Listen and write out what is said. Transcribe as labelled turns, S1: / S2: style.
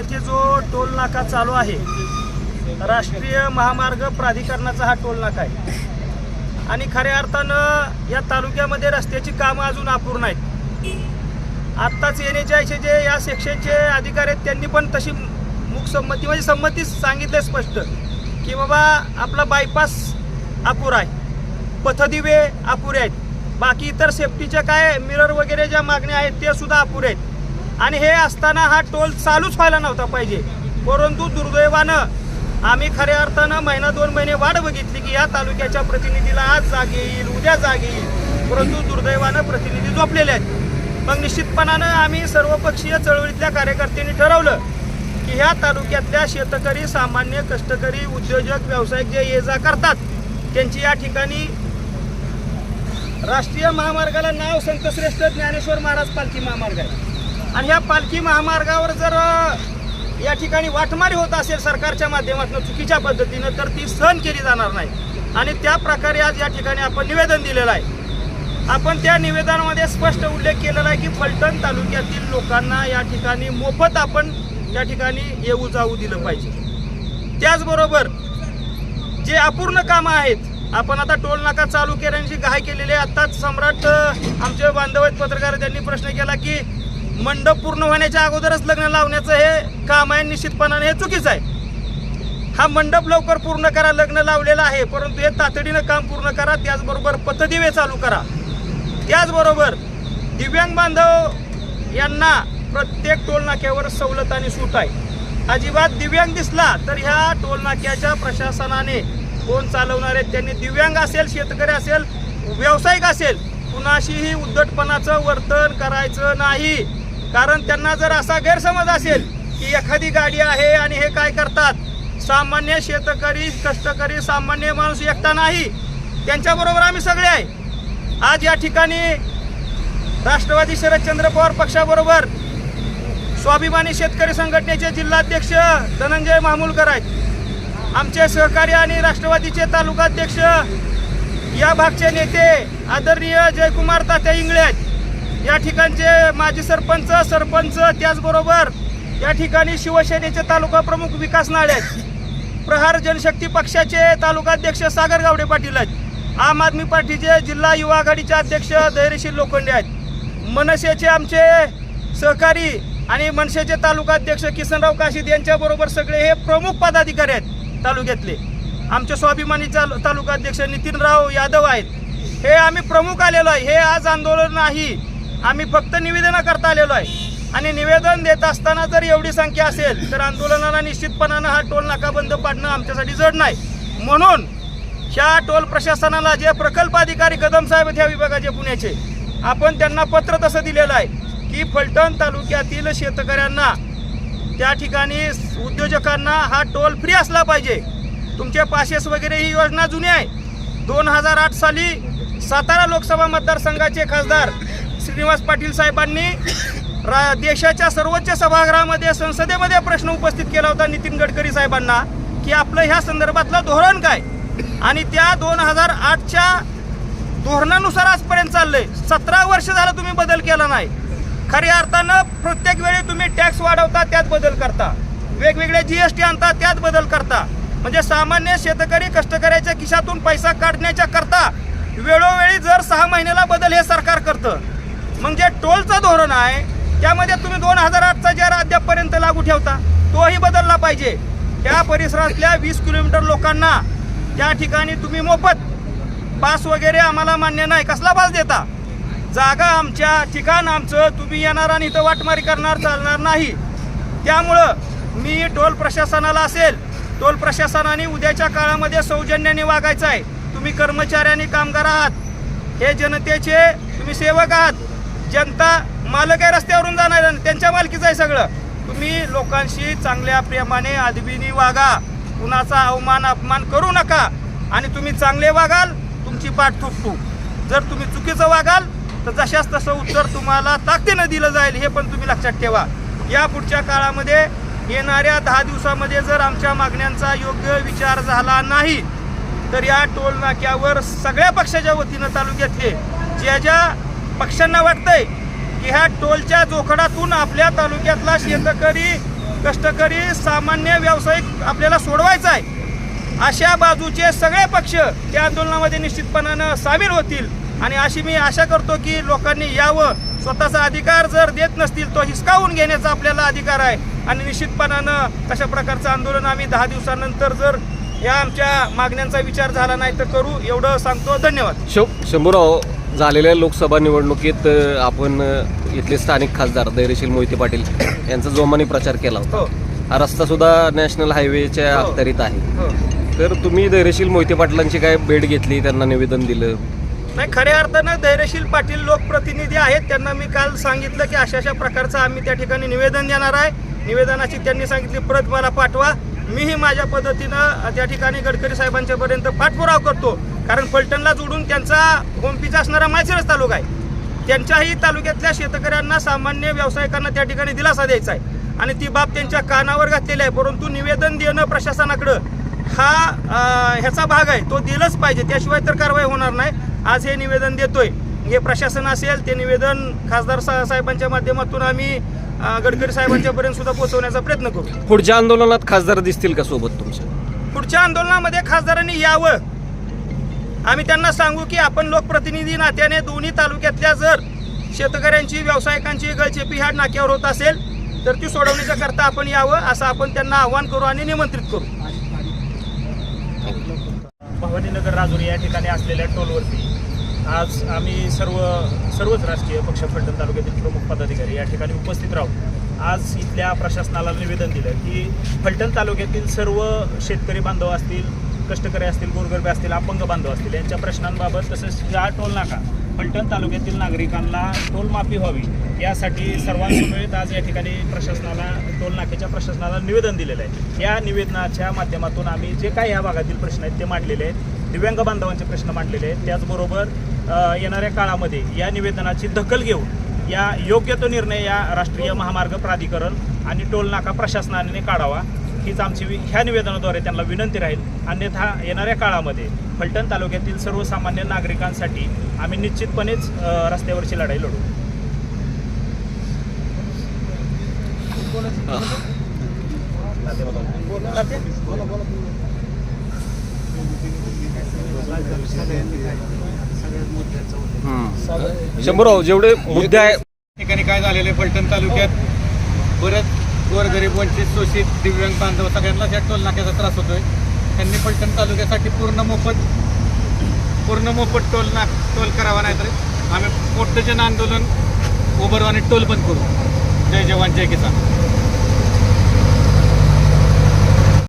S1: येथे जो टोल नाका चालू आहे राष्ट्रीय महामार्ग प्राधिकरणाचा हा टोल नाका आहे. आणि खऱ्या अर्थानं या तालुक्यामध्ये रस्त्याची कामं अजून अपूर्ण आहेत. आत्ताच एन एच आयचे जे या सेक्शनचे अधिकारी आहेत त्यांनी पण तशी मुख संमती म्हणजे संमती सांगितले स्पष्ट की बाबा आपला बायपास अपुरा आहे. पथदिवे अपुरे आहेत. बाकी इतर सेफ्टीच्या काय मिरर वगैरे ज्या मागण्या आहेत ते सुद्धा अपुरे आहेत. आणि हे असताना हा टोल चालूच व्हायला नव्हता पाहिजे. परंतु दुर्दैवानं आम्ही खऱ्या अर्थानं महिना दोन महिने वाट बघितली की या तालुक्याच्या प्रतिनिधीला आज जाग येईल उद्या जाग येईल. परंतु दुर्दैवानं प्रतिनिधी झोपलेले आहेत. मग निश्चितपणानं आम्ही सर्वपक्षीय चळवळीतल्या कार्यकर्त्यांनी ठरवलं की ह्या तालुक्यातल्या शेतकरी सामान्य कष्टकरी उद्योजक व्यावसायिक जे ये जा करतात त्यांची या ठिकाणी राष्ट्रीय महामार्गाला नाव संतश्रेष्ठ ज्ञानेश्वर महाराज पालखी महामार्ग आहे. आणि ह्या पालखी महामार्गावर जर या ठिकाणी वाटमारी होत असेल सरकारच्या माध्यमातून चुकीच्या पद्धतीनं तर ती सहन केली जाणार नाही. आणि त्या प्रकारे आज या ठिकाणी आपण निवेदन दिलेलं आहे. आपण त्या निवेदनामध्ये स्पष्ट उल्लेख केलेला आहे की फलटण तालुक्यातील लोकांना या ठिकाणी मोफत आपण या ठिकाणी येऊ जाऊ दिलं पाहिजे. त्याचबरोबर जे अपूर्ण कामं आहेत आपण आता टोल नाका चालू केल्याची घाय केलेली आहे. आत्ताच सम्राट आमचे बांधव आहेत पत्रकार त्यांनी प्रश्न केला की मंडप पूर्ण होण्याच्या अगोदरच लग्न लावण्याचं हे काम आहे निश्चितपणाने हे चुकीचं आहे. हा मंडप लवकर पूर्ण करा लग्न लावलेलं आहे परंतु हे तातडीनं काम पूर्ण करा त्याचबरोबर पथदिवे चालू करा. त्याचबरोबर दिव्यांग बांधव यांना प्रत्येक टोलनाक्यावर सवलत आणि सूट आहे. अजिबात दिव्यांग दिसला तर ह्या टोलनाक्याच्या प्रशासनाने कोण चालवणार आहेत. त्यांनी दिव्यांग असेल शेतकरी असेल व्यावसायिक असेल कुणाशीही उद्धटपणाचं वर्तन करायचं नाही. कारण त्यांना जर असा गैरसमज असेल की एखादी गाडी आहे आणि हे काय करतात सामान्य शेतकरी कष्टकरी सामान्य माणूस एकटा नाही. त्यांच्याबरोबर आम्ही सगळे आहे. आज या ठिकाणी राष्ट्रवादी शरदचंद्र पवार पक्षाबरोबर स्वाभिमानी शेतकरी संघटनेचे जिल्हाध्यक्ष धनंजय मामुलकर आहेत. आमचे सहकारी आणि राष्ट्रवादीचे तालुकाध्यक्ष या भागचे नेते आदरणीय जयकुमार तात्या इंगळे आहेत. या ठिकाणचे माजी सरपंच सरपंच त्याचबरोबर या ठिकाणी शिवसेनेचे तालुका प्रमुख विकास नाळे आहेत. प्रहार जनशक्ती पक्षाचे तालुकाध्यक्ष सागर गावडे पाटील आहेत. आम आदमी पार्टीचे जिल्हा युवा आघाडीचे अध्यक्ष धैर्यशील लोखंडे आहेत. मनसेचे आमचे सहकारी आणि मनसेचे तालुकाध्यक्ष किसनराव काशीद यांच्याबरोबर सगळे हे प्रमुख पदाधिकारी आहेत तालुक्यातले. आमचे स्वाभिमानी चालू तालुकाध्यक्ष नितीनराव यादव आहेत. हे आम्ही प्रमुख आलेलो आहे. हे आज आंदोलन नाही. आम्ही फक्त निवेदनं करता आलेलो आहे. आणि निवेदन देत असताना जर एवढी संख्या असेल तर आंदोलनाला निश्चितपणानं हा टोल नाका बंद पाडणं आमच्यासाठी जड नाही. म्हणून ह्या टोल प्रशासनाला जे प्रकल्प अधिकारी कदम साहेब आहेत ह्या विभागाचे पुण्याचे आपण त्यांना पत्र तसं दिलेलं आहे की फलटण तालुक्यातील शेतकऱ्यांना त्या ठिकाणी उद्योजकांना हा टोल फ्री असला पाहिजे. तुमचे पासेस वगैरे ही योजना जुनी आहे. दोन हजार आठ साली सातारा लोकसभा मतदारसंघाचे खासदार श्रीनिवास पाटील साहेबांनी रा देशाच्या सर्वोच्च सभागृहामध्ये संसदेमध्ये प्रश्न उपस्थित केला होता नितीन गडकरी साहेबांना की आपलं ह्या संदर्भातलं धोरण काय? आणि त्या दोन हजार आठच्या धोरणानुसार आजपर्यंत चाललंय. सतरा वर्ष झालं तुम्ही बदल केला नाही. खऱ्या अर्थानं प्रत्येक वेळी तुम्ही टॅक्स वाढवता त्यात बदल करता. वेगवेगळे टी आणता त्यात बदल करता. म्हणजे सामान्य शेतकरी कष्टकऱ्याच्या खिशातून पैसा काढण्याच्या करता वेळोवेळी जर सहा महिन्याला बदल हे सरकार करतं मग जे टोलचं धोरण आहे त्यामध्ये तुम्ही दोन हजार आठचा जर अद्यापपर्यंत लागू ठेवता तोही बदलला पाहिजे. त्या परिसरातल्या वीस किलोमीटर लोकांना त्या ठिकाणी तुम्ही मोफत पास वगैरे आम्हाला मान्य नाही कसला पास देता? जागा आमच्या ठिकाण आमचं तुम्ही येणार आणि इथं वाटमारी करणार चालणार नाही. त्यामुळं मी टोल प्रशासनाला असेल टोल प्रशासनाने उद्याच्या काळामध्ये सौजन्याने वागायचं आहे. तुम्ही कर्मचाऱ्यांनी कामगार आहात. हे जनतेचे तुम्ही सेवक आहात. जनता मालक आहे रस्त्यावरून जाणार आणि त्यांच्या मालकीचं आहे सगळं. तुम्ही लोकांशी चांगल्या प्रेमाने अदबीने वागा. कुणाचा अवमान अपमान करू नका. आणि तुम्ही चांगले वागाल तुमची पाठ थुटतो जर तुम्ही चुकीचं वागाल तर जशाच तसं उत्तर तुम्हाला ताकदीनं दिलं जाईल हे पण तुम्ही लक्षात ठेवा. या पुढच्या काळामध्ये येणाऱ्या दहा दिवसामध्ये जर आमच्या मागण्यांचा योग्य विचार झाला नाही तर या टोल नाक्यावर सगळ्या पक्षाच्या वतीनं तालुक्यातले ज्या ज्या पक्षांना वाटतंय की ह्या टोलच्या जोखडातून आपल्या तालुक्यातला शेतकरी कष्टकरी सामान्य व्यावसायिक आपल्याला सोडवायचा आहे. अशा बाजूचे सगळे पक्ष त्या आंदोलनामध्ये निश्चितपणानं सामील होतील. आणि अशी मी आशा करतो की लोकांनी यावं. स्वतःचा अधिकार जर देत नसतील तो हिसकावून घेण्याचा आपल्याला अधिकार आहे. आणि निश्चितपणानं तशा प्रकारचं आंदोलन आम्ही दहा दिवसानंतर जर या आमच्या मागण्यांचा विचार झाला नाही तर करू. एवढं सांगतो. धन्यवाद.
S2: शो शंभूराव झालेल्या लोकसभा निवडणुकीत आपण इथले स्थानिक खासदार धैर्यशील मोहिते पाटील यांचा जोमाने प्रचार केला होता.
S1: हो.
S2: हा रस्ता सुद्धा नॅशनल हायवेच्या
S1: हो.
S2: अखत्यारीत आहे.
S1: हो.
S2: तर तुम्ही धैर्यशील मोहिते पाटलांची काय भेट घेतली त्यांना निवेदन दिलं?
S1: नाही खऱ्या अर्थानं धैर्यशील पाटील लोकप्रतिनिधी आहेत. त्यांना मी काल सांगितलं की अशा अशा प्रकारचं आम्ही त्या ठिकाणी निवेदन देणार आहे. निवेदनाची त्यांनी सांगितली प्रत मला पाठवा. मीही माझ्या पद्धतीनं त्या ठिकाणी गडकरी साहेबांच्यापर्यंत पाठपुरावा करतो. कारण फलटणला जोडून त्यांचा होमपीचा असणारा माळशिरस तालुका आहे. त्यांच्याही तालुक्यातल्या शेतकऱ्यांना सामान्य व्यावसायिकांना त्या ठिकाणी दिलासा द्यायचा आहे. आणि ती बाब त्यांच्या कानावर घातलेली आहे. परंतु निवेदन देणं प्रशासनाकडं हा ह्याचा भाग आहे. तो दिलंच पाहिजे. त्याशिवाय तर कारवाई होणार नाही. आज हे निवेदन देतोय. हे प्रशासन असेल ते निवेदन खासदार साहेबांच्या माध्यमातून आम्ही गडकरी साहेबांच्या पर्यंत सुद्धा पोहोचवण्याचा प्रयत्न करू.
S2: पुढच्या आंदोलनात खासदार दिसतील का सोबत तुमच्या
S1: पुढच्या आंदोलनामध्ये खासदारांनी यावं. आम्ही त्यांना सांगू की आपण लोकप्रतिनिधी नात्याने दोन्ही तालुक्यातल्या जर शेतकऱ्यांची व्यावसायिकांची गळचेपी ह्या नाक्यावर होत असेल तर ती सोडवण्याच्या करता आपण यावं असं आपण त्यांना आव्हान करू आणि निमंत्रित करू.
S3: भवानीनगर राजुरी या ठिकाणी असलेल्या टोलवरती आज आम्ही सर्व सर्वच राजकीय पक्ष फलटण तालुक्यातील प्रमुख पदाधिकारी या ठिकाणी उपस्थित राहून आज इथल्या प्रशासनाला निवेदन दिलं की फलटण तालुक्यातील सर्व शेतकरी बांधव असतील कष्टकरी असतील गोरगरबे असतील अपंग बांधव असतील यांच्या प्रश्नांबाबत तसेच या टोल नाका फलटण तालुक्यातील नागरिकांना टोल माफी व्हावी यासाठी सर्वांसमवेत आज या ठिकाणी प्रशासनाला टोल नाक्याच्या प्रशासनाला निवेदन दिलेलं आहे. या निवेदनाच्या माध्यमातून आम्ही जे काही या भागातील प्रश्न आहेत ते मांडलेले आहेत. दिव्यांग बांधवांचे प्रश्न मांडलेले आहेत. त्याचबरोबर येणाऱ्या काळामध्ये या निवेदनाची दखल घेऊन या योग्य तो निर्णय या राष्ट्रीय महामार्ग प्राधिकरण आणि टोल नाका प्रशासनाने काढावा. हीच आमची वि- ह्या निवेदनाद्वारे त्यांना विनंती राहील. अन्यथा येणाऱ्या काळामध्ये फलटण तालुक्यातील सर्वसामान्य नागरिकांसाठी आम्ही निश्चितपणेच रस्त्यावरची लढाई लढू.
S2: शंभूराव जेवढे मुद्दे आहे
S4: ठिकाणी काय झालेलं आहे फलटण तालुक्यात? बरेच गोरगरीब वंचित शोषित दिव्यांग बांधव सगळ्यांनाच या टोल नाक्याचा त्रास होतोय. त्यांनी पलटण तालुक्यासाठी पूर्ण मोफत पूर्ण मोफत टोल नाक टोल करावा नाही तर आम्ही मोठं जन आंदोलन उभारू आणि टोल बंद करू. जय जवान जय किसान.